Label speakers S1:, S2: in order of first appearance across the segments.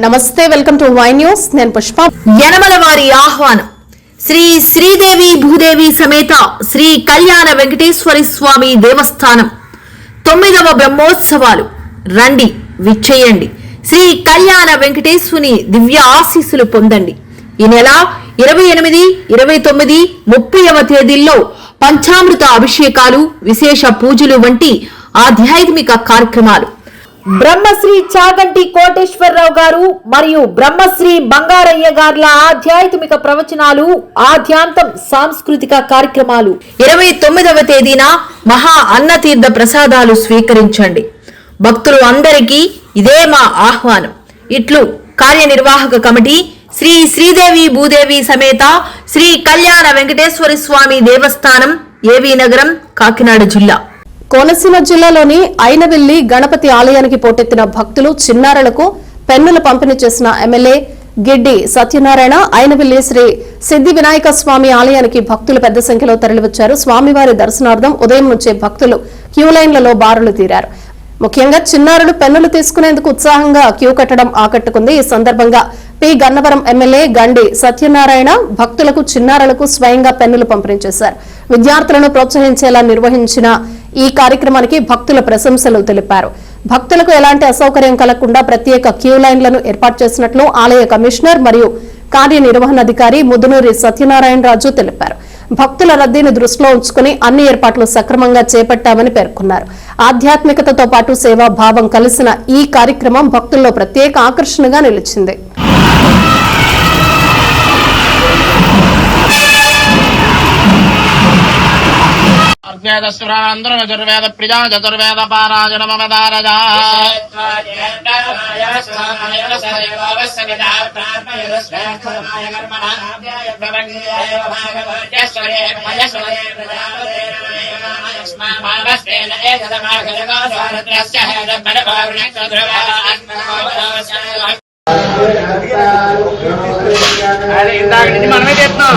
S1: నమస్తే welcome to Y news. నేను పుష్ప.
S2: యనమల వారి ఆహ్వానం. శ్రీ శ్రీదేవి భూదేవి సమేత శ్రీ కళ్యాణ వెంకటేశ్వరి స్వామి దేవస్థానం. తొమ్మిదవ బ్రహ్మోత్సవాలు. రండి విచ్చేయండి. శ్రీ కళ్యాణ వెంకటేశ్వని దివ్య ఆశీస్సులు పొందండి. ఈ నెల ఇరవై ఎనిమిది ఇరవై తొమ్మిది ముప్పైవ తేదీల్లో పంచామృత అభిషేకాలు విశేష పూజలు వంటి ఆధ్యాత్మిక కార్యక్రమాలు. బ్రహ్మశ్రీ చాగంటి కోటేశ్వరరావు గారు మరియు బ్రహ్మశ్రీ బంగారయ్య గార్ల ఆధ్యాత్మిక ప్రవచనాలు ఆధ్యాంతం సాంస్కృతిక కార్యక్రమాలు. ఇరవై తొమ్మిదవ తేదీన మహా అన్నతీర్థ ప్రసాదాలు స్వీకరించండి. భక్తులు అందరికీ ఇదే మా ఆహ్వానం. ఇట్లు కార్యనిర్వాహక కమిటీ శ్రీ శ్రీదేవి భూదేవి సమేత శ్రీ కళ్యాణ వెంకటేశ్వర స్వామి దేవస్థానం ఏవి నగరం కాకినాడ జిల్లా.
S1: కోనసీమ జిల్లాలోని ఐనవెల్లి గణపతి ఆలయానికి పోటెత్తిన భక్తులు చిన్నారులకు పెన్నులు పంపిణీ చేసిన ఎమ్మెల్యే గిడ్డి సత్యనారాయణ ఐనవెల్లి శ్రీ సిద్ది వినాయక స్వామి ఆలయానికి భక్తులు పెద్ద సంఖ్యలో తరలివచ్చారు. స్వామివారి దర్శనార్థం ఉదయం నుంచే భక్తులు క్యూ లైన్లలో బారులు తీరారు. ముఖ్యంగా చిన్నారులు పెన్నులు తీసుకునేందుకు ఉత్సాహంగా క్యూ కట్టడం ఆకట్టుకుంది. ఈ సందర్భంగా పి. గన్నవరం ఎమ్మెల్యే గండి సత్యనారాయణ భక్తులకు చిన్నారులకు స్వయంగా పెన్నులు పంపిణీ చేశారు. విద్యార్థులను ప్రోత్సహించేలా నిర్వహించిన ఈ కార్యక్రమానికి భక్తుల ప్రశంసలు తెలిపారు. భక్తులకు ఎలాంటి అసౌకర్యం కలగకుండా ప్రత్యేక క్యూ లైన్లను ఏర్పాటు చేసినట్లు ఆలయ కమిషనర్ మరియు కార్యనిర్వహణాధికారి ముదునూరి సత్యనారాయణ రాజు తెలిపారు. భక్తుల రద్దీని దృష్టిలో ఉంచుకుని అన్ని ఏర్పాట్లు సక్రమంగా చేపట్టామని పేర్కొన్నారు. ఆధ్యాత్మికతతో పాటు సేవా భావం కలిసిన ఈ కార్యక్రమం భక్తుల్లో ప్రత్యేక ఆకర్షణగా నిలిచింది.
S3: అర్వేదస్వరాంధ్రజుర్వేద ప్రిజా చతుర్వేద పారాజన మమ దారజా ఇందాక నుంచి మనమే చేస్తున్నాం.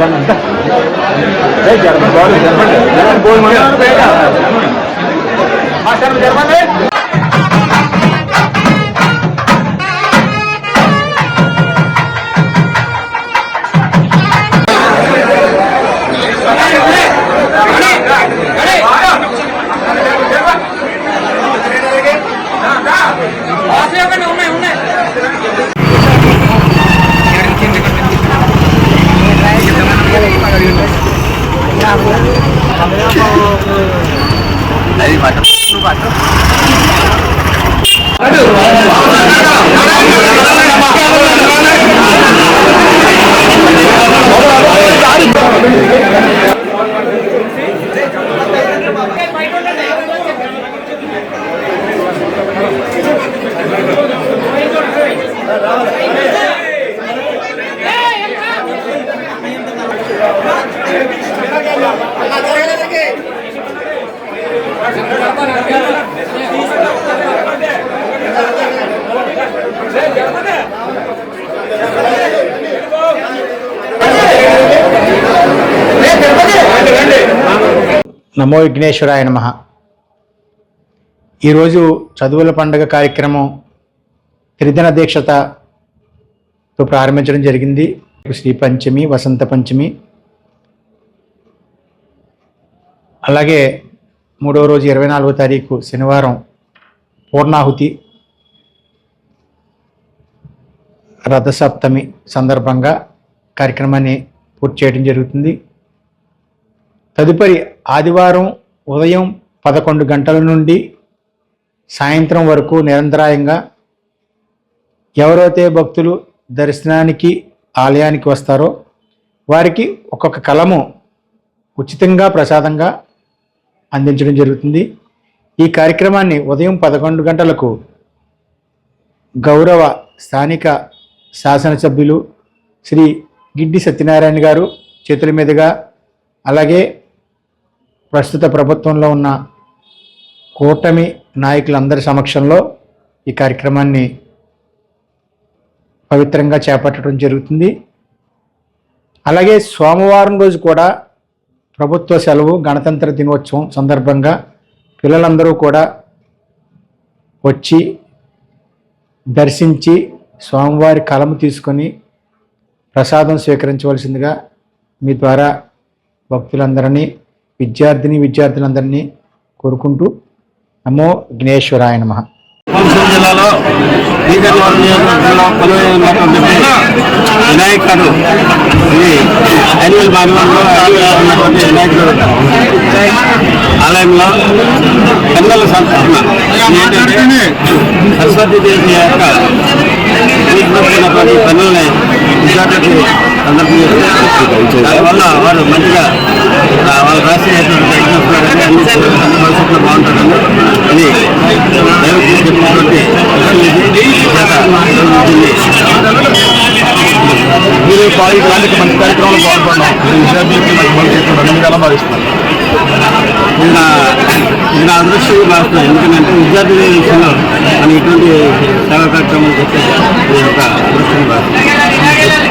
S3: జరగండి జరగండి జరగండి జరగండి జరగండి
S4: నమో విఘ్నేశ్వరాయ నమ. ఈరోజు చదువుల పండుగ కార్యక్రమం త్రిదిన దీక్షతతో ప్రారంభించడం జరిగింది. శ్రీ పంచమి వసంత పంచమి. అలాగే మూడవ రోజు ఇరవై నాలుగో తారీఖు శనివారం పూర్ణాహుతి రథసప్తమి సందర్భంగా కార్యక్రమాన్ని పూర్తి చేయడం జరుగుతుంది. తదుపరి ఆదివారం ఉదయం పదకొండు గంటల నుండి సాయంత్రం వరకు నిరంతరాయంగా ఎవరైతే భక్తులు దర్శనానికి ఆలయానికి వస్తారో వారికి ఒక్కొక్క కలము ఉచితంగా ప్రసాదంగా అందించడం జరుగుతుంది. ఈ కార్యక్రమాన్ని ఉదయం పదకొండు గంటలకు గౌరవ స్థానిక శాసనసభ్యులు శ్రీ గిడ్డి సత్యనారాయణ గారు చేతుల మీదుగా అలాగే ప్రస్తుత ప్రభుత్వంలో ఉన్న కూటమి నాయకులందరి సమక్షంలో ఈ కార్యక్రమాన్ని పవిత్రంగా చేపట్టడం జరుగుతుంది. అలాగే సోమవారం రోజు కూడా ప్రభుత్వ సెలవు గణతంత్ర దినోత్సవం సందర్భంగా పిల్లలందరూ కూడా వచ్చి దర్శించి స్వామివారి కలము తీసుకొని ప్రసాదం స్వీకరించవలసిందిగా మీ ద్వారా భక్తులందరినీ విద్యార్థిని విద్యార్థులందరినీ కోరుకుంటూ నమో విఘ్నేశ్వరాయ నమ.
S5: జిల్లాలో వినాయకుడు యాన్యువల్ మాన్యువల్లో ఉన్నటువంటి వినాయకుడు ఆలయంలో పిల్లల సంతరణ ఏంటంటే సరస్వతీదేవి యొక్క తీసుకున్నటువంటి పనుల్ని విద్యార్థులకి సందర్భం దానివల్ల వారు మంచిగా అన్ని ఇది దైవజ్ఞ చెప్పినటువంటి
S6: మీరు ఇలాంటి మంచి కార్యక్రమాలు పాల్గొన్నాం విద్యార్థులకి మంచి భవిష్యత్తు ఉందని మీరు ఎలా భావిస్తున్నారు.
S5: ఇది నా ఇది నా అదృష్టంగా భావిస్తున్నాను. ఎందుకంటే విద్యార్థుల విషయంలో మనం ఇటువంటి సేవా కార్యక్రమాలు చేస్తే ఇది ఒక